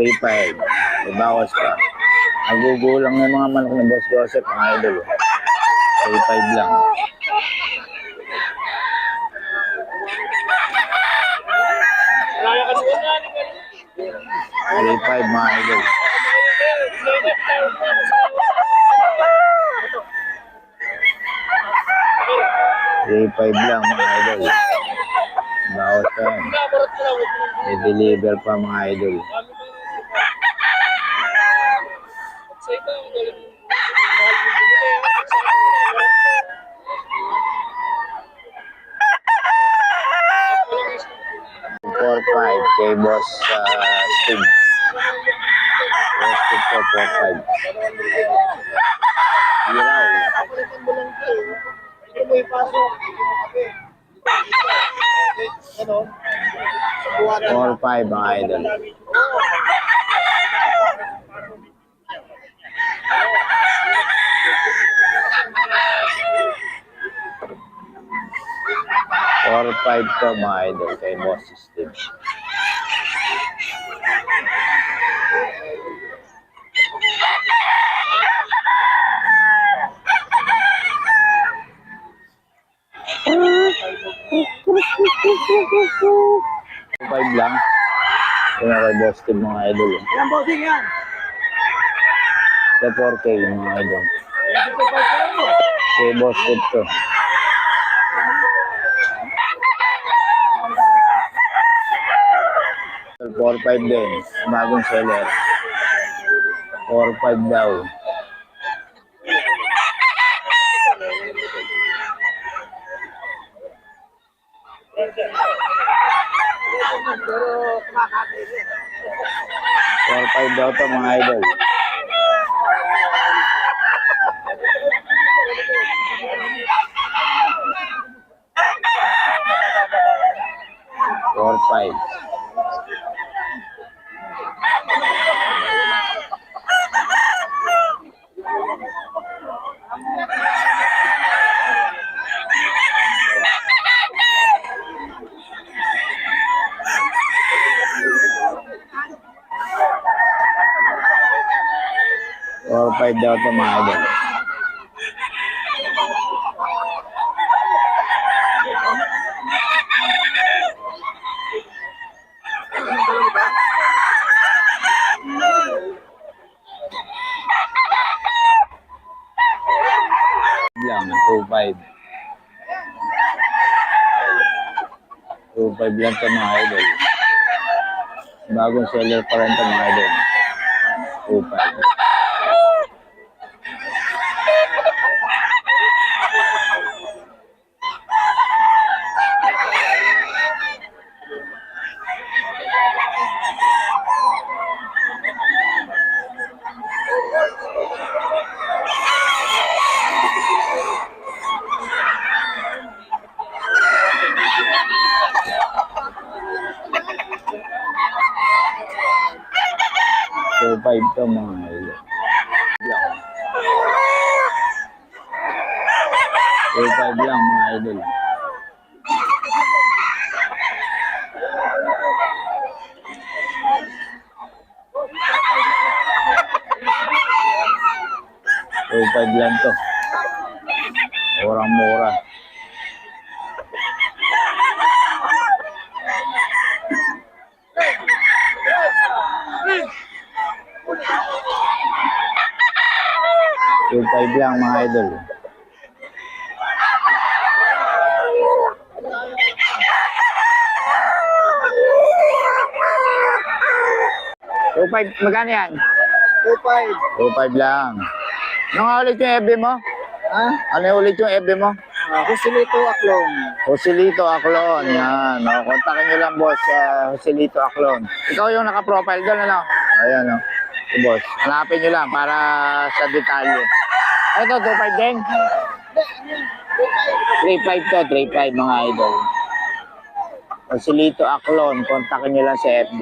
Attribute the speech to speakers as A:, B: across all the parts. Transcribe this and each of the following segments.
A: 3.5. May bawas pa. Nagugulang na yung mga manok ni Boss Joseph, mga idol. 3.5 lang.
B: Nga,
A: 3.5 mga idol. Three five lang mga idol. Bawas pa yan. Deliver pa mga idol. 445 kay Boss uh, Steve. Boss Steve 445. Giraw.
B: Ito mo ipasok. Ano?
A: 4-5 ang idol. Four five to mga idol kay Boss Steve. Five lang. Yun ang kay Boss Steve mga idol.
B: Yan, bossing yan.
A: Sa 4K mga idol. Kay Boss Steve to. Four five din. Bagong seller. Four five daw. Four five daw to mga idol. Four five. Five daw to mga idol. lang, 2.5. 2.5 lang ito mga idol. Bagong seller pa rin ito mga idol. 2.5. So, 5 to mga idol. Lang. So, 5 lang mga idol. So, 5 lang to. Murang-mura. So, 5 lang mga idol. Two five, magkano yan?
B: 2.5.
A: Two five lang. Ano nga ulit yung FB mo?
B: Ha?
A: Ano yung ulit yung FB mo?
B: Ah, Joselito Aklong.
A: Joselito Aclon. Yan. O, kontakin nyo lang, boss. Uh, Joselito Aclon. Ikaw yung naka-profile doon, ano? Ayan, o. Si boss. Hanapin nyo lang para sa detalye. Ito, 2.5 din? 3.5 to, 3.5 mga idol. Joselito Aclon. Kontakin nyo lang sa FB.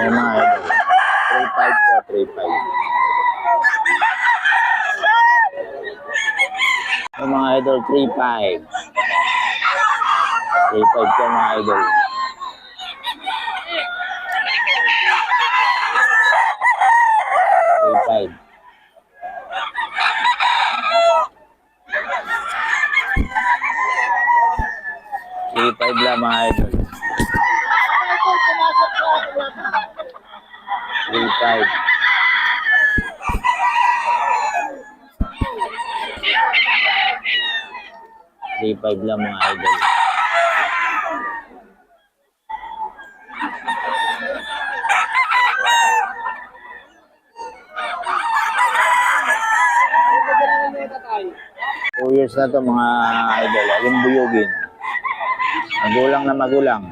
A: Ayan mga idol. 3.5 to, 3.5. Yung mga idol, 3-5. 3-5 ka mga idol. Five. Three five mga idol. Three five. Three five lang mga idol. Two years na to mga idol. Aling buyugin. Magulang na magulang.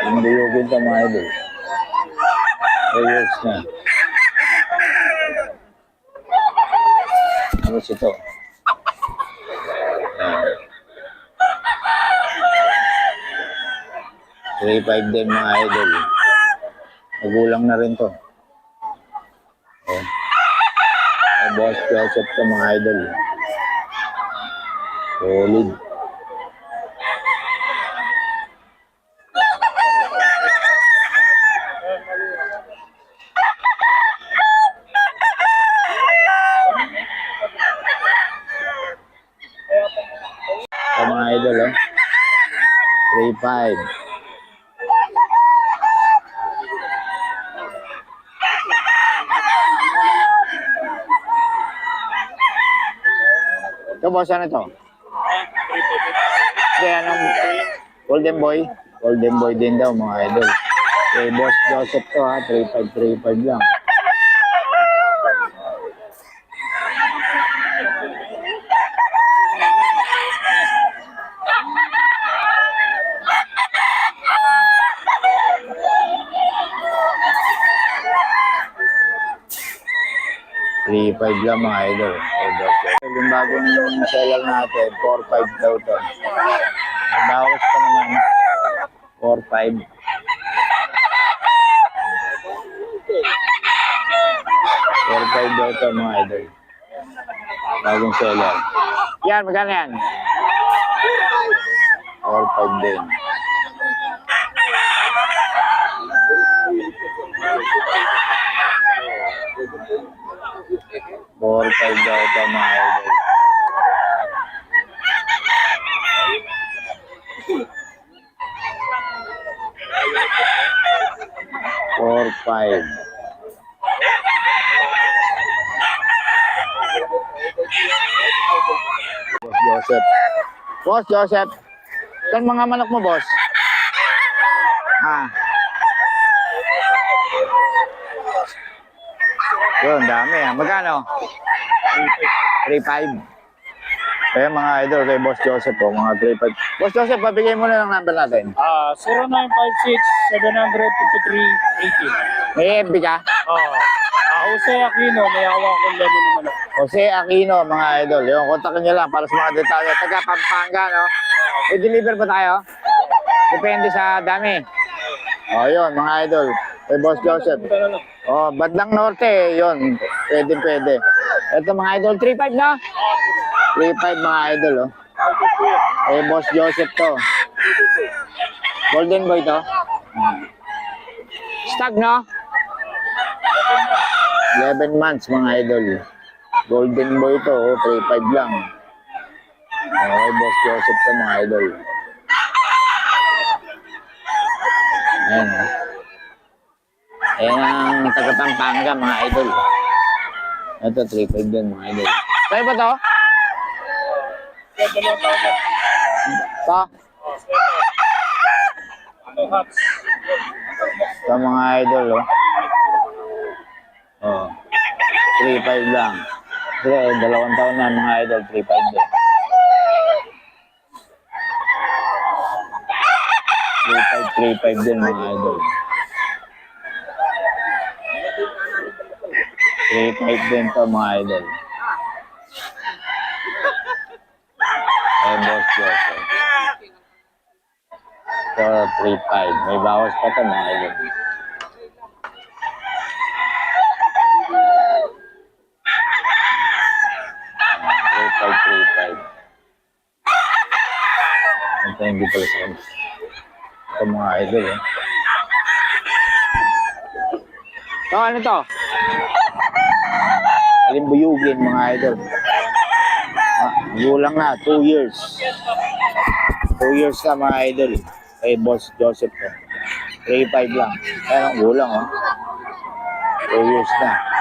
A: Aling buyugin to mga idol. Years na. Ano ito? Ayan. 3-5 din mga idol. Magulang na rin to. Oh, boss Joseph to mga idol. Solid. Ito mga idol, oh. 3-5. Ito, boss, ano to? Kaya anong Golden Boy? Golden Boy din daw, mga idol. Kay Boss Joseph to, ha? 3535 lang. Three five lang mga idol. Joseph. Yung bagong seller natin, 4-5 daw to. Ang bawas pa naman, 4-5. Four five daw to mga idol. Bagong seller. Yan, magkano yan? Four five din. Four five daw to mga idol. Four five. Boss Joseph. Boss Joseph. Saan mga manok mo, boss? Ah. Yun, dami ah. Magkano? 3.5. Kaya mga idol kay Boss Joseph po, mga 3.5. Boss Joseph, pabigay mo na ng number natin.
B: Ah, 0956-753-80.
A: May FB ka?
B: Oh. Ah, Jose Aquino, may hawak kong lalo naman ako.
A: Jose Aquino, mga idol. Yung kontakin nyo lang para sa mga detalye. Taga Pampanga, no? I-deliver pa tayo? Depende sa dami. O, yun, mga idol. Kay Boss Joseph.
B: Punta na lang.
A: Oh, Badlang Norte, yun. Pwede, pwede. Ito mga idol, 3.5 na? 3.5 mga idol, oh. Eh, Boss Joseph to. Golden Boy to. Stag, no? 11 months mga idol. Golden Boy to, oh. 3.5 lang. Okay, Boss Joseph to mga idol. Ayan, oh. Ayan ang taga Pampanga, mga idol. Ito, 3.5 din, mga idol. Kaya ba to?
B: Hats?
A: Ito, mga idol, oh. Oh. 3.5 lang. Sige, dalawang taon na, mga idol. 3.5 din. 3.5, 3.5 din, mga idol. 3.5 din to, mga idol. Eh, boss Joseph. Ito, 3.5. May bawas pa to mga idol. Ito hindi pala sa kanila. Ito mga idol eh. Ito ano to? Alimbuyugin mga idol. Ah, gulang na, 2 years. 2 years na mga idol. Kay Boss Joseph to. 3.5 lang. Kaya ang gulang oh. 2 years na.